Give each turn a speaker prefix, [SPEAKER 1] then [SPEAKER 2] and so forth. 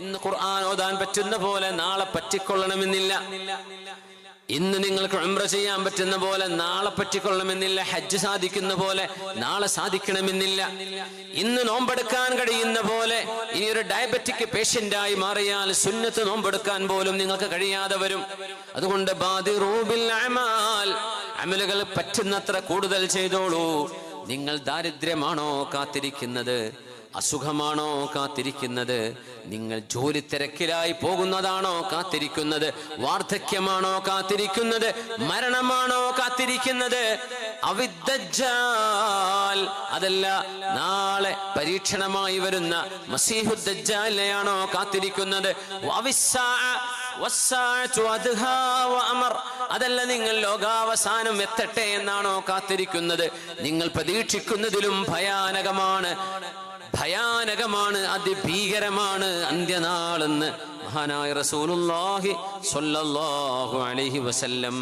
[SPEAKER 1] ഇന്ന് ഖുർആൻ ഓതാൻ പറ്റുന്ന പോലെ നാളെ പറ്റിക്കൊള്ളണമെന്നില്ല. ഇന്ന് നിങ്ങൾക്ക് ഉംറ ചെയ്യാൻ പറ്റുന്ന പോലെ നാളെ പറ്റിക്കൊള്ളണമെന്നില്ല. ഹജ്ജ് സാധിക്കുന്ന പോലെ നാളെ സാധിക്കണമെന്നില്ല. ഇന്ന് നോമ്പെടുക്കാൻ കഴിയുന്ന പോലെ ഇനി ഒരു ഡയബറ്റിക് പേഷ്യന്റായി മാറിയാൽ സുന്നത്ത് നോമ്പെടുക്കാൻ പോലും നിങ്ങൾക്ക് കഴിയാതെ വരും. അതുകൊണ്ട് അമലുകൾ പറ്റുന്നത്ര കൂടുതൽ ചെയ്തോളൂ. നിങ്ങൾ ദാരിദ്ര്യമാണോ കാത്തിരിക്കുന്നത്? അസുഖമാണോ കാത്തിരിക്കുന്നത്? നിങ്ങൾ ജോലി തിരക്കിലായി പോകുന്നതാണോ കാത്തിരിക്കുന്നത്? വാർദ്ധക്യമാണോ കാത്തിരിക്കുന്നത്? മരണമാണോ കാത്തിരിക്കുന്നത്? അവിദ്ദജ്ജാൽ. അതല്ല നാളെ പരീക്ഷണമായി വരുന്ന മസീഹുദ്ദജ്ജാലിനെയാണോ കാത്തിരിക്കുന്നത്. അതല്ല നിങ്ങൾ ലോകാവസാനം എത്തട്ടെ എന്നാണോ കാത്തിരിക്കുന്നത്? നിങ്ങൾ പ്രതീക്ഷിക്കുന്നതിലും ഭയാനകമാണ്. ഭയാനകമാണ് അതിഭീകരമാണ്. അന്ത്യനാളെന്ന് മഹാനായ റസൂലുള്ളാഹി സ്വല്ലല്ലാഹു അലൈഹി വസല്ലം